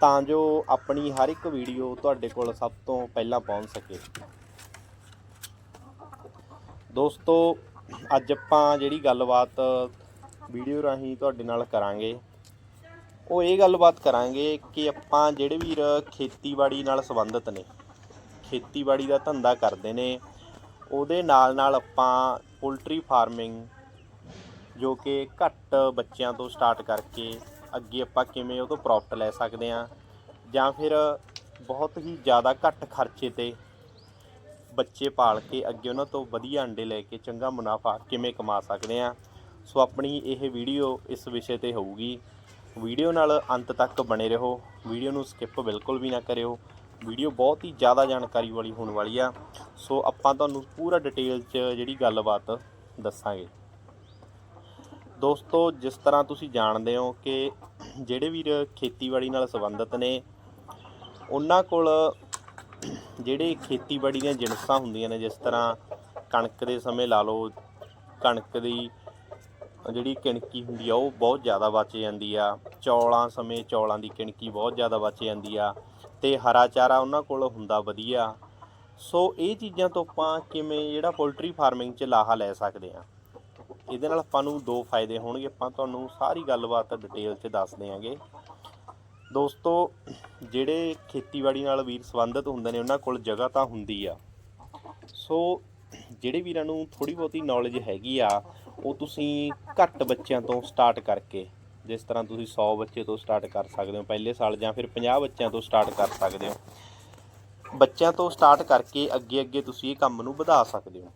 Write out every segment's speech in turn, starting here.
ਤਾਂ ਜੋ ਆਪਣੀ ਹਰ ਇੱਕ ਵੀਡੀਓ ਤੁਹਾਡੇ ਕੋਲ ਸਭ ਤੋਂ ਪਹਿਲਾਂ ਪਹੁੰਚ ਸਕੇ। ਦੋਸਤੋ, ਅੱਜ ਆਪਾਂ ਜਿਹੜੀ ਗੱਲਬਾਤ ਵੀਡੀਓ ਰਾਹੀਂ ਤੁਹਾਡੇ ਨਾਲ ਕਰਾਂਗੇ। ਉਹ ਇਹ ਗੱਲਬਾਤ ਕਰਾਂਗੇ ਕਿ ਆਪਾਂ ਜਿਹੜੇ ਵੀਰ ਖੇਤੀਬਾੜੀ ਨਾਲ ਸੰਬੰਧਿਤ ਨੇ, ਖੇਤੀਬਾੜੀ ਦਾ ਧੰਦਾ ਕਰਦੇ ਨੇ, ਉਹਦੇ ਨਾਲ ਨਾਲ ਆਪਾਂ ਪੋਲਟਰੀ ਫਾਰਮਿੰਗ ਜੋ ਕਿ ਘੱਟ ਬੱਚਿਆਂ ਤੋਂ ਸਟਾਰਟ ਕਰਕੇ ਅੱਗੇ ਆਪਾਂ ਕਿਵੇਂ ਉਹ ਤੋਂ ਪ੍ਰੋਫਿਟ ਲੈ ਸਕਦੇ ਹਾਂ ਜਾਂ ਫਿਰ ਬਹੁਤ ਹੀ ਜ਼ਿਆਦਾ ਘੱਟ ਖਰਚੇ ਤੇ ਬੱਚੇ ਪਾਲ ਕੇ ਅੱਗੇ ਉਹਨਾਂ ਤੋਂ ਵਧੀਆ ਅੰਡੇ ਲੈ ਕੇ ਚੰਗਾ ਮੁਨਾਫਾ ਕਿਵੇਂ ਕਮਾ ਸਕਦੇ ਹਾਂ। ਸੋ ਆਪਣੀ ਇਹ ਵੀਡੀਓ ਇਸ ਵਿਸ਼ੇ ਤੇ ਹੋਊਗੀ। ਵੀਡੀਓ ਨਾਲ ਅੰਤ ਤੱਕ ਬਣੇ ਰਹੋ। ਵੀਡੀਓ ਨੂੰ ਸਕਿਪ ਬਿਲਕੁਲ ਵੀ ਨਾ ਕਰਿਓ। ਵੀਡੀਓ ਬਹੁਤ ਹੀ ਜ਼ਿਆਦਾ ਜਾਣਕਾਰੀ ਵਾਲੀ ਹੋਣ ਵਾਲੀ ਆ। ਸੋ ਆਪਾਂ ਤੁਹਾਨੂੰ ਪੂਰਾ ਡਿਟੇਲ 'ਚ ਜਿਹੜੀ ਗੱਲਬਾਤ ਦੱਸਾਂਗੇ। ਦੋਸਤੋ, ਜਿਸ ਤਰ੍ਹਾਂ ਤੁਸੀਂ ਜਾਣਦੇ ਹੋ ਕਿ ਜਿਹੜੇ ਵੀਰ ਖੇਤੀਬਾੜੀ ਨਾਲ ਸੰਬੰਧਿਤ ਨੇ, ਉਹਨਾਂ ਕੋਲ ਜਿਹੜੇ ਖੇਤੀਬਾੜੀ ਦੀਆਂ ਜਿਣਸਾਂ ਹੁੰਦੀਆਂ ਨੇ, ਜਿਸ ਤਰ੍ਹਾਂ ਕਣਕ ਦੇ ਸਮੇਂ ਲਾ ਲਓ, ਕਣਕ ਦੀ ਜਿਹੜੀ ਕਿਣਕੀ ਹੁੰਦੀ ਆ, ਉਹ ਬਹੁਤ ਜ਼ਿਆਦਾ ਬਚ ਜਾਂਦੀ ਆ। ਚੌਲਾਂ ਸਮੇਂ ਚੌਲਾਂ ਦੀ ਕਿਣਕੀ ਬਹੁਤ ਜ਼ਿਆਦਾ ਬਚ ਜਾਂਦੀ ਆ ਤੇ ਹਰਾ ਚਾਰਾ ਉਹਨਾਂ ਕੋਲ ਹੁੰਦਾ ਵਧੀਆ। ਸੋ ਇਹ ਚੀਜ਼ਾਂ ਤੋਂ ਆਪਾਂ ਕਿਵੇਂ ਜਿਹੜਾ ਪੋਲਟਰੀ ਫਾਰਮਿੰਗ 'ਚ ਲਾਹਾ ਲੈ ਸਕਦੇ ਆ ਇਹਦੇ ਨਾਲ ਆਪਾਂ ਨੂੰ ਦੋ ਫਾਇਦੇ ਹੋਣਗੇ, ਆਪਾਂ ਤੁਹਾਨੂੰ ਸਾਰੀ ਗੱਲਬਾਤ ਡਿਟੇਲ 'ਚ ਦੱਸ ਦਿਆਂਗੇ। ਦੋਸਤੋ, ਜਿਹੜੇ ਖੇਤੀਬਾੜੀ ਨਾਲ ਵੀਰ ਸੰਬੰਧਿਤ ਹੁੰਦੇ ਨੇ, ਉਹਨਾਂ ਕੋਲ ਜਗ੍ਹਾ ਤਾਂ ਹੁੰਦੀ ਆ। ਸੋ, ਜਿਹੜੇ ਵੀਰਾਂ ਨੂੰ ਥੋੜੀ ਬਹੁਤੀ ਨੌਲੇਜ ਹੈਗੀ ਆ, ਉਹ ਤੁਸੀਂ ਘੱਟ ਬੱਚਿਆਂ ਤੋਂ ਸਟਾਰਟ ਕਰਕੇ, ਜਿਸ ਤਰ੍ਹਾਂ ਤੁਸੀਂ 100 ਬੱਚੇ ਤੋਂ ਸਟਾਰਟ ਕਰ ਸਕਦੇ ਹੋ, ਪਹਿਲੇ ਸਾਲ ਜਾਂ ਫਿਰ 50 ਬੱਚਿਆਂ ਤੋਂ ਸਟਾਰਟ ਕਰ ਸਕਦੇ ਹੋ। ਬੱਚਿਆਂ ਤੋਂ ਸਟਾਰਟ ਕਰਕੇ ਅੱਗੇ ਅੱਗੇ ਤੁਸੀਂ ਇਹ ਕੰਮ ਨੂੰ ਵਧਾ ਸਕਦੇ ਹੋ।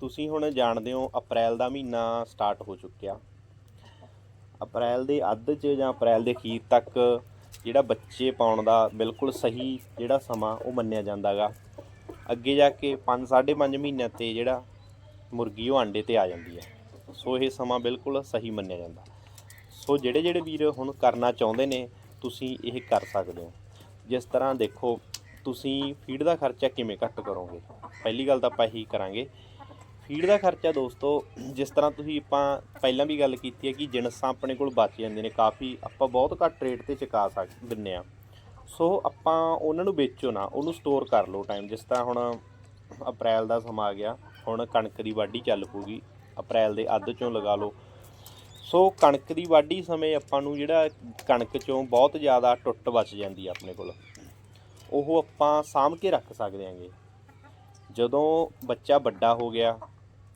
ਤੁਸੀਂ ਹੁਣ ਜਾਣਦੇ ਹੋ ਅਪ੍ਰੈਲ ਦਾ ਮਹੀਨਾ ਸਟਾਰਟ ਹੋ ਚੁੱਕਿਆ। ਅਪ੍ਰੈਲ ਦੇ ਅੱਧ 'ਚ ਜਾਂ ਅਪ੍ਰੈਲ ਦੇ ਅਖੀਰ ਤੱਕ ਜਿਹੜਾ ਬੱਚੇ ਪਾਉਣ ਦਾ ਬਿਲਕੁਲ ਸਹੀ ਜਿਹੜਾ ਸਮਾਂ ਉਹ ਮੰਨਿਆ ਜਾਂਦਾਗਾ ਅੱਗੇ ਜਾ ਕੇ 5 5.5 ਮਹੀਨਿਆਂ ਤੇ ਜਿਹੜਾ ਮੁਰਗੀ ਉਹ ਆਂਡੇ ਤੇ ਆ ਜਾਂਦੀ ਹੈ। ਸੋ ਇਹ ਸਮਾਂ ਬਿਲਕੁਲ ਸਹੀ ਮੰਨਿਆ ਜਾਂਦਾ। ਸੋ ਜਿਹੜੇ ਜਿਹੜੇ ਵੀਰ ਹੁਣ ਕਰਨਾ ਚਾਹੁੰਦੇ ਨੇ, ਤੁਸੀਂ ਇਹ ਕਰ ਸਕਦੇ ਹੋ। ਜਿਸ ਤਰ੍ਹਾਂ ਦੇਖੋ, ਤੁਸੀਂ ਫੀਡ ਦਾ ਖਰਚਾ ਕਿਵੇਂ ਘੱਟ ਕਰੋਗੇ? ਪਹਿਲੀ ਗੱਲ ਤਾਂ ਆਪਾਂ ਇਹੀ ਕਰਾਂਗੇ ਫੀਡ ਦਾ ਖਰਚਾ ਦੋਸਤੋ, ਜਿਸ ਤਰ੍ਹਾਂ ਤੁਸੀਂ ਆਪਾਂ ਪਹਿਲਾਂ ਵੀ ਗੱਲ ਕੀਤੀ ਹੈ ਕਿ ਜਿਣਸਾਂ ਆਪਣੇ ਕੋਲ ਬਚ ਜਾਂਦੇ ਨੇ, ਕਾਫੀ ਆਪਾਂ ਬਹੁਤ ਘੱਟ ਰੇਟ ਤੇ ਚੁਕਾ ਸਕ ਦਿੰਨੇ ਆ ਸੋ ਆਪਾਂ ਉਹਨਾਂ ਨੂੰ ਵੇਚੋ ਨਾ, ਉਹਨੂੰ ਸਟੋਰ ਕਰ ਲਓ ਟਾਈਮ ਜਿਸ ਤਰ੍ਹਾਂ ਹੁਣ ਅਪ੍ਰੈਲ ਦਾ ਸਮਾਂ ਆ ਗਿਆ, ਹੁਣ ਕਣਕ ਦੀ ਵਾਢੀ ਚੱਲ ਪੂਗੀ ਅਪ੍ਰੈਲ ਦੇ ਅੱਧ ਚੋਂ ਲਗਾ ਲਓ। ਸੋ ਕਣਕ ਦੀ ਵਾਢੀ ਸਮੇਂ ਆਪਾਂ ਨੂੰ ਜਿਹੜਾ ਕਣਕ ਚੋਂ ਬਹੁਤ ਜ਼ਿਆਦਾ ਟੁੱਟ ਬਚ ਜਾਂਦੀ ਆ ਆਪਣੇ ਕੋਲ। ਉਹ ਆਪਾਂ ਸਾਂਭ ਕੇ ਰੱਖ ਸਕਦੇ ਆਂਗੇ ਜਦੋਂ ਬੱਚਾ ਵੱਡਾ ਹੋ ਗਿਆ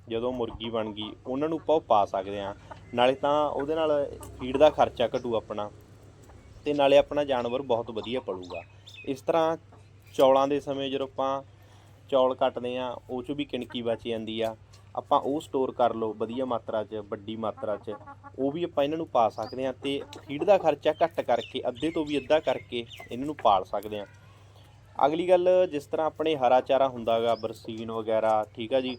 ਜਦੋਂ ਮੁਰਗੀ ਬਣ ਗਈ, ਉਹਨਾਂ ਨੂੰ ਆਪਾਂ ਉਹ ਪਾ ਸਕਦੇ ਆ ਨਾਲੇ ਤਾਂ ਉਹਦੇ ਨਾਲ ਫੀਡ ਦਾ ਖਰਚਾ ਘਟੂ ਆਪਣਾ ਤੇ ਨਾਲੇ ਆਪਣਾ ਜਾਨਵਰ ਬਹੁਤ ਵਧੀਆ ਪਲੂਗਾ। ਇਸ ਤਰ੍ਹਾਂ ਚੌਲਾਂ ਦੇ ਸਮੇਂ ਜਦੋਂ ਆਪਾਂ ਚੌਲ ਕੱਟਦੇ ਆ ਉਹ 'ਚੋਂ ਵੀ ਕਿਣਕੀ ਬਚ ਜਾਂਦੀ ਆ। ਆਪਾਂ ਉਹ ਸਟੋਰ ਕਰ ਲਓ ਵਧੀਆ ਮਾਤਰਾ 'ਚ, ਵੱਡੀ ਮਾਤਰਾ 'ਚ, ਉਹ ਵੀ ਆਪਾਂ ਇਹਨਾਂ ਨੂੰ ਪਾ ਸਕਦੇ ਆ ਤੇ ਫੀਡ ਦਾ ਖਰਚਾ ਘੱਟ ਕਰਕੇ, ਅੱਧੇ ਤੋਂ ਵੀ ਅੱਧਾ ਕਰਕੇ ਇਹਨਾਂ ਨੂੰ ਪਾਲ ਸਕਦੇ ਆ ਅਗਲੀ ਗੱਲ, ਜਿਸ ਤਰ੍ਹਾਂ ਆਪਣੇ ਹਰਾ ਚਾਰਾ ਹੁੰਦਾਗਾ ਬਰਸੀਨ ਵਗੈਰਾ, ਠੀਕ ਆ ਜੀ।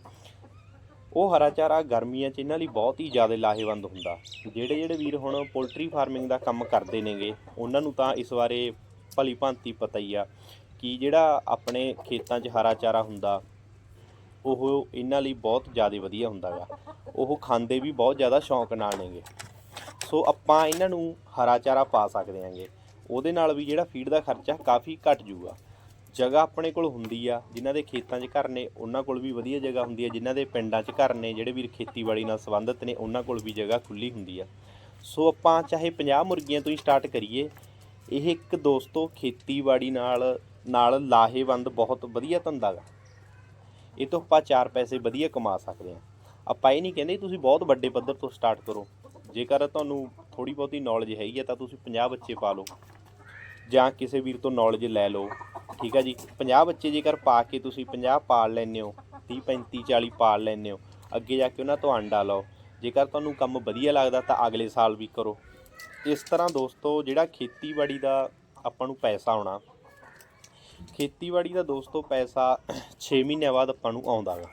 ਉਹ ਹਰਾ ਚਾਰਾ ਗਰਮੀਆਂ 'ਚ ਇਹਨਾਂ ਲਈ ਬਹੁਤ ਹੀ ਜ਼ਿਆਦਾ ਲਾਹੇਵੰਦ ਹੁੰਦਾ। ਜਿਹੜੇ ਜਿਹੜੇ ਵੀਰ ਹੁਣ ਪੋਲਟਰੀ ਫਾਰਮਿੰਗ ਦਾ ਕੰਮ ਕਰਦੇ ਨੇਗੇ, ਉਹਨਾਂ ਨੂੰ ਤਾਂ ਇਸ ਬਾਰੇ ਭਲੀ ਭਾਂਤੀ ਪਤਾ ਹੀ ਆ ਕਿ ਜਿਹੜਾ ਆਪਣੇ ਖੇਤਾਂ 'ਚ ਹਰਾ ਚਾਰਾ ਹੁੰਦਾ, ਉਹ ਇਹਨਾਂ ਲਈ ਬਹੁਤ ਜ਼ਿਆਦਾ ਵਧੀਆ ਹੁੰਦਾ ਗਾ। ਉਹ ਖਾਂਦੇ ਵੀ ਬਹੁਤ ਜ਼ਿਆਦਾ ਸ਼ੌਂਕ ਨਾਲ ਨੇਗੇ। ਸੋ ਆਪਾਂ ਇਹਨਾਂ ਨੂੰ ਹਰਾ ਚਾਰਾ ਪਾ ਸਕਦੇ ਆਂਗੇ। ਉਹਦੇ ਨਾਲ ਵੀ ਜਿਹੜਾ ਫੀਡ ਦਾ ਖਰਚਾ ਕਾਫੀ ਘਟ ਜੂਗਾ। ਜਗ੍ਹਾ ਆਪਣੇ ਕੋਲ ਹੁੰਦੀ ਆ, ਜਿਨ੍ਹਾਂ ਦੇ ਖੇਤਾਂ 'ਚ ਘਰ ਨੇ, ਉਹਨਾਂ ਕੋਲ ਵੀ ਵਧੀਆ ਜਗ੍ਹਾ ਹੁੰਦੀ ਆ, ਜਿਨ੍ਹਾਂ ਦੇ ਪਿੰਡਾਂ 'ਚ ਘਰ ਨੇ, ਜਿਹੜੇ ਵੀਰ ਖੇਤੀਬਾੜੀ ਨਾਲ ਸੰਬੰਧਿਤ ਨੇ, ਉਹਨਾਂ ਕੋਲ ਵੀ ਜਗ੍ਹਾ ਖੁੱਲੀ ਹੁੰਦੀ ਆ। ਸੋ ਆਪਾਂ ਚਾਹੇ 50 ਮੁਰਗੀਆਂ ਤੋਂ ਹੀ ਸਟਾਰਟ ਕਰੀਏ, ਇਹ ਇੱਕ ਦੋਸਤੋ ਖੇਤੀਬਾੜੀ ਨਾਲ ਨਾਲ ਲਾਹੇਵੰਦ ਬਹੁਤ ਵਧੀਆ ਧੰਦਾ ਗਾ। ਇਹ ਤੋਂ ਆਪਾਂ ਚਾਰ ਪੈਸੇ ਵਧੀਆ ਕਮਾ ਸਕਦੇ ਆ। ਆਪਾਂ ਇਹ ਨਹੀਂ ਕਹਿੰਦੇ ਤੁਸੀਂ ਬਹੁਤ ਵੱਡੇ ਪੱਧਰ ਤੋਂ ਸਟਾਰਟ ਕਰੋ। ਜੇਕਰ ਤੁਹਾਨੂੰ ਥੋੜੀ ਬਹੁਤੀ ਨੌਲੇਜ ਹੈਗੀ ਆ, ਤਾਂ ਤੁਸੀਂ 50 ਬੱਚੇ ਪਾ ਲਓ। ਜਾਂ ਕਿਸੇ ਵੀਰ ਤੋਂ ਨੌਲੇਜ ਲੈ ਲਓ। ਠੀਕ ਆ ਜੀ। 50 ਬੱਚੇ ਜੇਕਰ ਪਾ ਕੇ ਤੁਸੀਂ 50 ਪਾਲ ਲੈਂਦੇ ਹੋ 30 35 40 ਪਾਲ ਲੈਂਦੇ ਹੋ, ਅੱਗੇ ਜਾ ਕੇ ਉਹਨਾਂ ਤੋਂ ਆਂਡਾ ਲਓ। ਜੇਕਰ ਤੁਹਾਨੂੰ ਕੰਮ ਵਧੀਆ ਲੱਗਦਾ ਤਾਂ ਅਗਲੇ ਸਾਲ ਵੀ ਕਰੋ। ਇਸ ਤਰ੍ਹਾਂ ਦੋਸਤੋ, ਜਿਹੜਾ ਖੇਤੀਬਾੜੀ ਦਾ ਆਪਾਂ ਨੂੰ ਪੈਸਾ ਆਉਣਾ, ਖੇਤੀਬਾੜੀ ਦਾ ਦੋਸਤੋ ਪੈਸਾ 6 ਮਹੀਨਿਆਂ ਬਾਅਦ ਆਪਾਂ ਨੂੰ ਆਉਂਦਾ ਗਾ।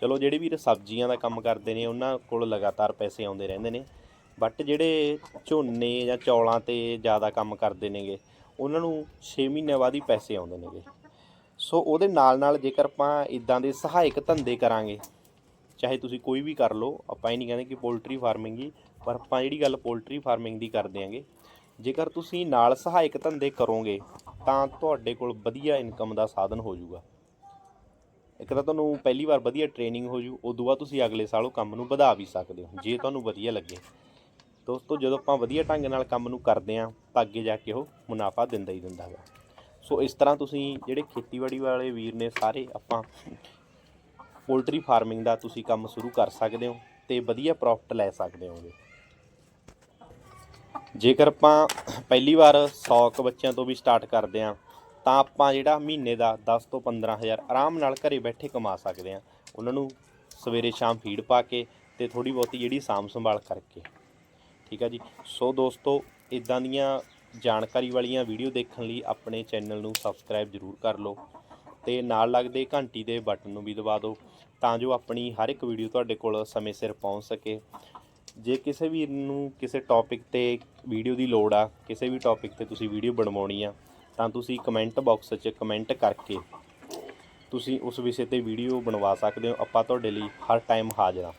ਚਲੋ, ਜਿਹੜੇ ਵੀਰ ਸਬਜ਼ੀਆਂ ਦਾ ਕੰਮ ਕਰਦੇ ਨੇ, ਉਹਨਾਂ ਕੋਲ ਲਗਾਤਾਰ ਪੈਸੇ ਆਉਂਦੇ ਰਹਿੰਦੇ ਨੇ। ਬਟ ਜਿਹੜੇ ਝੋਨੇ ਜਾਂ ਚੌਲਾਂ ਤੇ ਜ਼ਿਆਦਾ ਕੰਮ ਕਰਦੇ ਨੇਗੇ ਉਹਨਾਂ ਨੂੰ 6 ਮਹੀਨਿਆਂ ਬਾਅਦ ਹੀ ਪੈਸੇ ਆਉਂਦੇ ਨੇਗੇ। ਸੋ ਉਹਦੇ ਨਾਲ ਨਾਲ ਜੇਕਰ ਆਪਾਂ ਇਦਾਂ ਦੇ ਸਹਾਇਕ ਧੰਦੇ ਕਰਾਂਗੇ, ਚਾਹੇ ਤੁਸੀਂ ਕੋਈ ਵੀ ਕਰ ਲਓ, ਆਪਾਂ ਇਹ ਨਹੀਂ ਕਹਿੰਦੇ ਕਿ ਪੋਲਟਰੀ ਫਾਰਮਿੰਗ ਹੀ, ਪਰ ਆਪਾਂ ਜਿਹੜੀ ਗੱਲ ਪੋਲਟਰੀ ਫਾਰਮਿੰਗ ਦੀ ਕਰਦੇ ਆਂਗੇ, ਜੇਕਰ ਤੁਸੀਂ ਨਾਲ ਸਹਾਇਕ ਧੰਦੇ ਕਰੋਗੇ, ਤਾਂ ਤੁਹਾਡੇ ਕੋਲ ਵਧੀਆ ਇਨਕਮ ਦਾ ਸਾਧਨ ਹੋ ਜਾਊਗਾ। ਇੱਕ ਤਾਂ ਤੁਹਾਨੂੰ ਪਹਿਲੀ ਵਾਰ ਵਧੀਆ ਟ੍ਰੇਨਿੰਗ ਹੋ ਜੂ ਉਦੋਂ ਬਾਅਦ ਤੁਸੀਂ ਅਗਲੇ ਸਾਲ ਉਹ ਕੰਮ ਨੂੰ ਵਧਾ ਵੀ ਸਕਦੇ ਹੋ, ਜੇ ਤੁਹਾਨੂੰ ਵਧੀਆ ਲੱਗੇ। ਦੋਸਤੋ, ਜਦੋਂ ਆਪਾਂ ਵਧੀਆ ਢੰਗ ਨਾਲ ਕੰਮ ਨੂੰ ਕਰਦੇ ਆਂ ਤਾਂ ਅੱਗੇ ਜਾ ਕੇ ਉਹ ਮੁਨਾਫਾ ਦਿੰਦਾ ਹੀ ਦਿੰਦਾ ਹੈ ਸੋ ਇਸ ਤਰ੍ਹਾਂ ਤੁਸੀਂ ਜਿਹੜੇ ਖੇਤੀਬਾੜੀ ਵਾਲੇ ਵੀਰ ਨੇ ਸਾਰੇ, ਆਪਾਂ ਪੋਲਟਰੀ ਫਾਰਮਿੰਗ ਦਾ ਤੁਸੀਂ ਕੰਮ ਸ਼ੁਰੂ ਕਰ ਸਕਦੇ ਹੋ ਤੇ ਵਧੀਆ ਪ੍ਰੋਫਿਟ ਲੈ ਸਕਦੇ ਹੋਗੇ। ਜੇਕਰ ਆਪਾਂ ਪਹਿਲੀ ਵਾਰ 100 ਕੁ ਬੱਚਿਆਂ ਤੋਂ ਵੀ ਸਟਾਰਟ ਕਰਦੇ ਆਂ ਤਾਂ ਆਪਾਂ ਜਿਹੜਾ ਮਹੀਨੇ ਦਾ 10 ਤੋਂ 15000 ਆਰਾਮ ਨਾਲ ਘਰੇ ਬੈਠੇ ਕਮਾ ਸਕਦੇ ਆਂ ਉਹਨਾਂ ਨੂੰ ਸਵੇਰੇ ਸ਼ਾਮ ਫੀਡ ਪਾ ਕੇ ਤੇ ਥੋੜੀ ਬਹੁਤੀ ਜਿਹੜੀ ਸਾਂਭ ਸੰਭਾਲ ਕਰਕੇ। ਠੀਕ ਆ ਜੀ। ਸੋ ਦੋਸਤੋ ਇਦਾਂ ਦੀਆਂ ਜਾਣਕਾਰੀ ਵਾਲੀਆਂ ਵੀਡੀਓ ਦੇਖਣ ਲਈ ਆਪਣੇ ਚੈਨਲ ਨੂੰ ਸਬਸਕ੍ਰਾਈਬ ਜ਼ਰੂਰ ਕਰ ਲਓ ਤੇ ਨਾਲ ਲੱਗਦੇ ਘੰਟੀ ਦੇ ਬਟਨ ਨੂੰ ਵੀ ਦਬਾ ਦਿਓ ਤਾਂ ਜੋ ਆਪਣੀ ਹਰ ਇੱਕ ਵੀਡੀਓ ਤੁਹਾਡੇ ਕੋਲ ਸਮੇਂ ਸਿਰ ਪਹੁੰਚ ਸਕੇ। ਜੇ ਕਿਸੇ ਵੀ ਨੂੰ ਕਿਸੇ ਟੌਪਿਕ ਤੇ ਵੀਡੀਓ ਦੀ ਲੋੜ ਆ, ਕਿਸੇ ਵੀ ਟੌਪਿਕ ਤੇ ਤੁਸੀਂ ਵੀਡੀਓ ਬਣਵਾਉਣੀ ਆ, ਤਾਂ ਤੁਸੀਂ ਕਮੈਂਟ ਬਾਕਸ 'ਚ ਕਮੈਂਟ ਕਰਕੇ ਤੁਸੀਂ ਉਸ ਵਿਸ਼ੇ ਤੇ ਵੀਡੀਓ ਬਣਵਾ ਸਕਦੇ ਹੋ। ਆਪਾਂ ਤੁਹਾਡੇ ਲਈ ਹਰ ਟਾਈਮ ਹਾਜ਼ਰ ਹਾਂ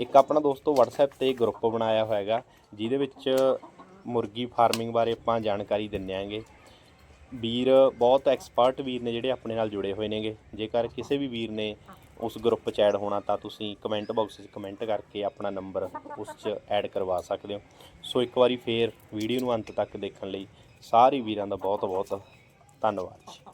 ਇੱਕ ਆਪਣਾ ਦੋਸਤੋ WhatsApp ਤੇ ਗਰੁੱਪ ਬਣਾਇਆ ਹੋਇਆ ਹੈਗਾ ਜਿਹਦੇ ਵਿੱਚ ਮੁਰਗੀ ਫਾਰਮਿੰਗ ਬਾਰੇ ਆਪਾਂ ਜਾਣਕਾਰੀ ਦਿੰਨੇ ਆਂਗੇ। ਵੀਰ ਬਹੁਤ ਐਕਸਪਰਟ ਵੀਰ ਨੇ ਜਿਹੜੇ ਆਪਣੇ ਨਾਲ ਜੁੜੇ ਹੋਏ ਨੇਗੇ। ਜੇਕਰ ਕਿਸੇ ਵੀ ਵੀਰ ਨੇ ਉਸ ਗਰੁੱਪ 'ਚ ਐਡ ਹੋਣਾ ਤਾਂ ਤੁਸੀਂ ਕਮੈਂਟ ਬਾਕਸ 'ਚ ਕਮੈਂਟ ਕਰਕੇ ਆਪਣਾ ਨੰਬਰ ਉਸ 'ਚ ਐਡ ਕਰਵਾ ਸਕਦੇ ਹੋ। ਸੋ ਇੱਕ ਵਾਰੀ ਫੇਰ ਵੀਡੀਓ ਨੂੰ ਅੰਤ ਤੱਕ ਦੇਖਣ ਲਈ ਸਾਰੇ ਵੀਰਾਂ ਦਾ ਬਹੁਤ ਬਹੁਤ ਧੰਨਵਾਦ ਜੀ।